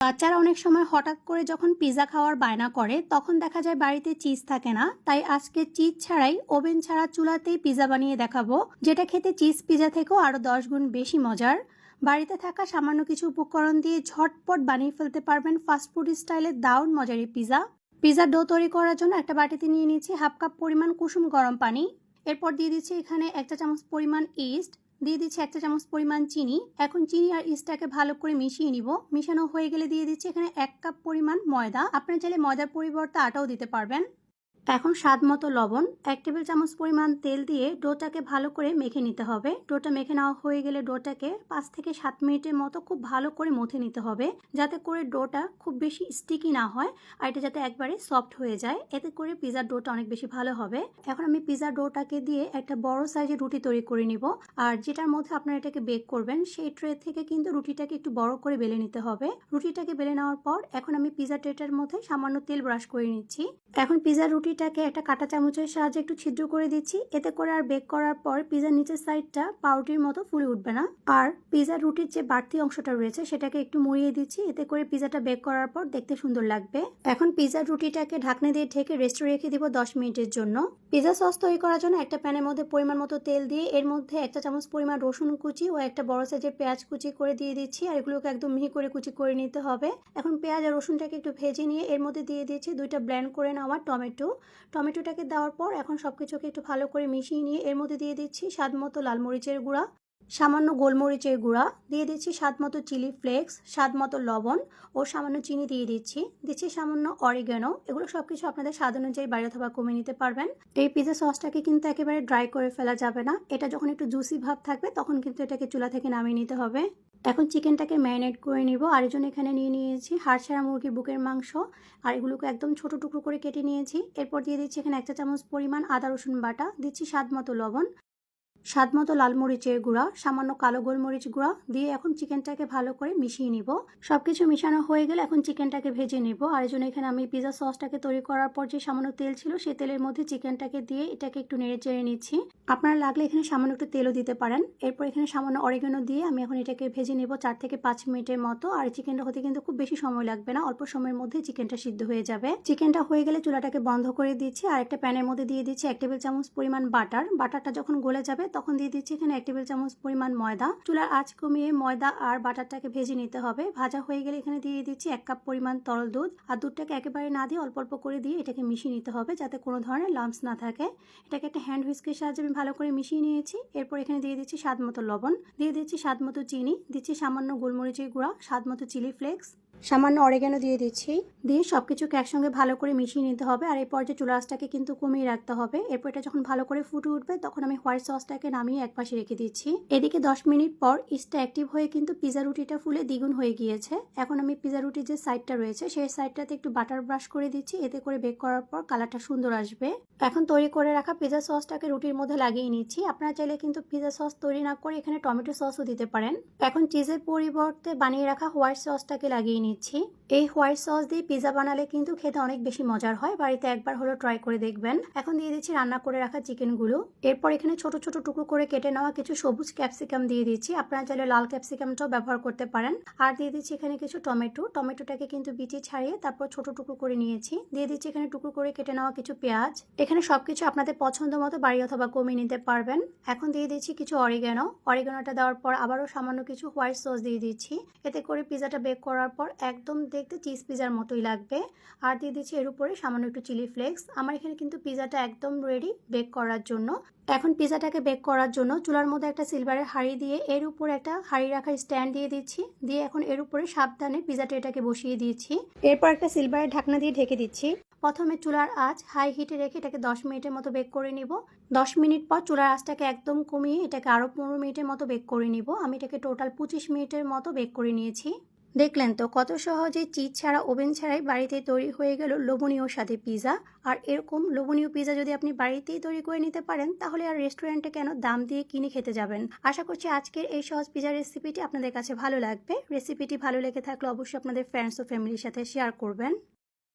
বাচ্চারা অনেক সময় হঠাৎ করে যখন পিৎজা খাওয়ার বায়না করে, তখন দেখা যায় বাড়িতে চিজ থাকে না। তাই আজকে চিজ ছাড়াই ওভেন ছাড়া চুলাতেই পিৎজা বানিয়ে দেখাবো, যেটা খেতে চিজ পিৎজা থেকেও আরও দশ গুণ বেশি মজার। বাড়িতে থাকা সামান্য কিছু উপকরণ দিয়ে ঝটপট বানিয়ে ফেলতে পারবেন ফাস্টফুড স্টাইলের দারুণ মজার এই পিৎজা ডো তৈরি করার জন্য একটা বাটিতে নিয়ে নিচ্ছি হাফ কাপ পরিমাণ কুসুম গরম পানি। এরপর দিয়ে দিচ্ছি এখানে একটা চামচ পরিমাণ ইস্ট দিয়ে দিচ্ছি একটা চামচ পরিমাণ চিনি। এখন চিনি আর ইস্টটাকে ভালো করে মিশিয়ে নিব। মিশানো হয়ে গেলে দিয়ে দিচ্ছি এখানে এক কাপ পরিমাণ ময়দা। আপনার চাইলে ময়দার পরিবর্তে আটাও দিতে পারবেন। এখন স্বাদ মতো লবণ, এক টেবিল চামচ পরিমাণ তেল দিয়ে ডোটাকে ভালো করে মেখে নিতে হবে। ডোটা মেখে নেওয়া হয়ে গেলে ডোটাকে পাঁচ থেকে সাত মিনিটের মতো খুব ভালো করে মথে নিতে হবে, যাতে করে ডোটা খুব বেশি স্টিকি না হয় আর এটা যাতে একবারে সফট হয়ে যায়। এতে করে পিজার ডোটা অনেক বেশি ভালো হবে। এখন আমি পিজার ডোটাকে দিয়ে একটা বড় সাইজের রুটি তৈরি করে নিব। আর যেটার মধ্যে আপনারা এটাকে বেক করবেন, সেই ট্রে থেকে কিন্তু রুটিটাকে একটু বড় করে বেলে নিতে হবে। রুটিটাকে বেলে নেওয়ার পর এখন আমি পিজা ট্রেটার মধ্যে সামান্য তেল ব্রাশ করে নিচ্ছি। এখন পিজার রুটিটাকে একটা কাঁটা চামচের সাহায্যে একটু ছিদ্র করে দিচ্ছি। এতে করে আর বেক করার পর পিজার নিচের সাইডটা পাউরুটির মতো ফুলে উঠবে না। আর পিজার রুটির যে বাড়তি অংশটা রয়েছে সেটাকে একটু মুড়িয়ে দিচ্ছি। এতে করে পিজাটা বেক করার পর দেখতে সুন্দর লাগবে। এখন পিজার রুটিটাকে ঢাকনা দিয়ে ঢেকে রেস্টে রেখে দিব দশ মিনিটের জন্য। পিজা সস তৈরি করার জন্য একটা প্যানের মধ্যে পরিমাণ মতো তেল দিয়ে এর মধ্যে একটা চামচ পরিমাণ রসুন কুচি ও একটা বড় সাইজের পেঁয়াজ কুচি করে দিয়ে দিচ্ছি আর এগুলোকে একদম মিহি করে কুচি করে নিতে হবে। এখন পেঁয়াজ আর রসুনটাকে একটু ভেজে নিয়ে এর মধ্যে দিয়ে দিচ্ছি দুইটা ব্ল্যান্ড করে নেওয়া টমেটো। টমেটোটাকে দেওয়ার পর এখন সব কিছুকে একটু ভালো করে মিশিয়ে নিয়ে এর মধ্যে দিয়ে দিচ্ছি স্বাদ মতো লাল মরিচের গুঁড়া, সামান্য গোলমরিচের গুঁড়া, দিয়ে দিচ্ছি স্বাদ মতো চিলি ফ্লেক্স স্বাদ মতো লবণ ও সামান্য চিনি দিয়ে দিচ্ছি। দিচ্ছি সামান্য অরিগানো, এগুলো সব কিছু আপনাদের স্বাদ অনুযায়ী বাড়ি অথবা কমিয়ে নিতে পারবেন। এই পিজা সসটাকে কিন্তু একেবারে ড্রাই করে ফেলা যাবে না। এটা যখন একটু জুসি ভাব থাকবে, তখন কিন্তু এটাকে চুলা থেকে নামিয়ে নিতে হবে। এখন চিকেনটাকে ম্যারিনেট করে নিব। আর এই জন্য এখানে নিয়ে নিয়েছি। হাড় ছাড়া মুরগির বুকের মাংস। আর এগুলোকে একদম ছোট টুকরো করে কেটে নিয়েছি। এরপর দিয়ে দিচ্ছি এখানে একটা চামচ পরিমাণ আদা রসুন বাটা। দিচ্ছি স্বাদ মতো লবণ। স্বাদ মতো লাল মরিচের গুঁড়া, সামান্য কালো গোলমরিচ গুঁড়া দিয়ে এখন চিকেনটাকে ভালো করে মিশিয়ে নিব। সবকিছু মিশানো হয়ে গেলে এখন চিকেনটাকে ভেজে নিব। আর এই জন্য এখানে আমি পিজা সসটাকে তৈরি করার পর যে সামান্য তেল ছিল, সেই তেলের মধ্যে চিকেনটাকে দিয়ে এটাকে একটু নেড়ে চেড়ে নিচ্ছি। আপনারা লাগলে এখানে সামান্য একটু তেলও দিতে পারেন। এরপর এখানে সামান্য অরিগানো দিয়ে আমি এখন এটাকে ভেজে নেব চার থেকে পাঁচ মিনিটের মতো। আর চিকেনটা হতে কিন্তু খুব বেশি সময় লাগবে না, অল্প সময়ের মধ্যে চিকেনটা সিদ্ধ হয়ে যাবে। চিকেনটা হয়ে গেলে চুলাটাকে বন্ধ করে দিচ্ছি। আর একটা প্যানের মধ্যে দিয়ে দিচ্ছি এক টেবিল চামচ পরিমাণ বাটার। বাটারটা যখন গলে যাবে তখন দিয়ে দিচ্ছি এখানে এক টেবিল চামচ পরিমাণ ময়দা। চুলার আঁচ কমিয়ে ময়দা আর বাটারটাকে ভেজে নিতে হবে। ভাজা হয়ে গেলে এখানে দিয়ে দিচ্ছি এক কাপ পরিমাণ তরল দুধ। আর দুধটাকে একেবারে না দিয়ে অল্প অল্প করে দিয়ে এটাকে মিশিয়ে নিতে হবে যাতে কোনো ধরনের লাম্পস না থাকে। এটাকে একটা হ্যান্ড হুইস্কের সাহায্যে আমি ভালো করে মিশিয়ে নিয়েছি। এরপর এখানে দিয়ে দিচ্ছি স্বাদ মতো লবণ। দিয়ে দিচ্ছি স্বাদ মতো চিনি। দিচ্ছি সামান্য গোলমরিচের গুঁড়া স্বাদ মতো চিলি ফ্লেক্স সামান্য অরেগানো দিয়ে দিচ্ছি। দিয়ে সব কিছুকে একসঙ্গে ভালো করে মিশিয়ে নিতে হবে আর এই পর্যায়ে চুলা আঁচটাকে কিন্তু কমিয়ে রাখতে হবে। এরপর এটা যখন ভালো করে ফুটে উঠবে, তখন আমি হোয়াইট সসটাকে নামিয়ে এক পাশে রেখে দিচ্ছি। এদিকে দশ মিনিট পর ইস্টটা অ্যাক্টিভ হয়ে কিন্তু পিজা রুটিটা ফুলে দ্বিগুণ হয়ে গিয়েছে। এখন আমি পিজা রুটির যে সাইডটা রয়েছে, সেই সাইডটাতে একটু বাটার ব্রাশ করে দিচ্ছি। এতে করে বেক করার পর কালারটা সুন্দর আসবে। এখন তৈরি করে রাখা পিজা সসটাকে রুটির মধ্যে লাগিয়ে নিচ্ছি। আপনারা চাইলে কিন্তু পিজা সস তৈরি না করে এখানে টমেটো সসও দিতে পারেন। এখন চিজের পরিবর্তে বানিয়ে রাখা হোয়াইট সসটাকে লাগিয়ে নিচ্ছি। এই হোয়াইট সস দিয়ে পিজা বানালে কিন্তু খেতে অনেক বেশি মজার হয়। বাড়িতে একবার হলো ট্রাই করে দেখবেন। এখন দিয়ে দিচ্ছি রান্না করে রাখা চিকেনগুলো এরপর এখানে ছোট ছোট টুকরো করে কেটে নেওয়া কিছু সবুজ ক্যাপসিকাম দিয়ে দিচ্ছি। আপনারা চাইলে লাল ক্যাপসিকামটাও ব্যবহার করতে পারেন। আর দিয়ে দিচ্ছি এখানে কিছু টমেটো টমেটোটাকে কিন্তু বিচি ছাড়িয়ে তারপর ছোট টুকরো করে নিয়েছি। দিয়ে দিচ্ছি এখানে টুকরো করে কেটে নেওয়া কিছু পেঁয়াজ। এখানে সবকিছু আপনাদের পছন্দ মতো বাড়ি অথবা কমিয়ে নিতে পারবেন। এখন দিয়ে দিচ্ছি কিছু অরিগানো অরিগানোটা দেওয়ার পর আবারও সামান্য কিছু হোয়াইট সস দিয়ে দিচ্ছি। এতে করে পিজাটা বেক করার পর একদম দেখতে চিজ পিজার মতোই লাগবে। আর দিয়ে দিচ্ছি এর উপরে সামান্য একটু চিলি ফ্লেক্স। আমার এখানে কিন্তু পিজাটা একদম রেডি বেক করার জন্য। এখন পিজাটাকে বেক করার জন্য চুলার মধ্যে একটা সিলভারের হাঁড়ি দিয়ে এর উপর একটা হাঁড়ি রাখার স্ট্যান্ড দিয়ে দিচ্ছি। দিয়ে এখন এর উপরে সাবধানে পিজা ট্রেটাকে বসিয়ে দিয়েছি এরপর একটা সিলভারের ঢাকনা দিয়ে ঢেকে দিচ্ছি। প্রথমে চুলার আঁচ হাই হিটে রেখে এটাকে দশ মিনিটের মতো বেক করে নিব। দশ মিনিট পর চুলার আঁচটাকে একদম কমিয়ে এটাকে আরও পনেরো মিনিটের মতো বেক করে নিব। আমি এটাকে টোটাল পঁচিশ মিনিটের মতো বেক করে নিয়েছি। দেখলেন তো কত সহজে চিজ ছাড়া ওভেন ছাড়াই বাড়িতে তৈরি হয়ে গেল লোভনীয় স্বাদে পিজা। আর এরকম লোভনীয় পিজা যদি আপনি বাড়িতেই তৈরি করে নিতে পারেন, তাহলে আর রেস্টুরেন্টে কেন দাম দিয়ে কিনে খেতে যাবেন? আশা করছি আজকের এই সহজ পিজা রেসিপিটি আপনাদের কাছে ভালো লাগবে। রেসিপিটি ভালো লেগে থাকলে অবশ্যই আপনাদের ফ্রেন্ডস ও ফ্যামিলির সাথে শেয়ার করবেন।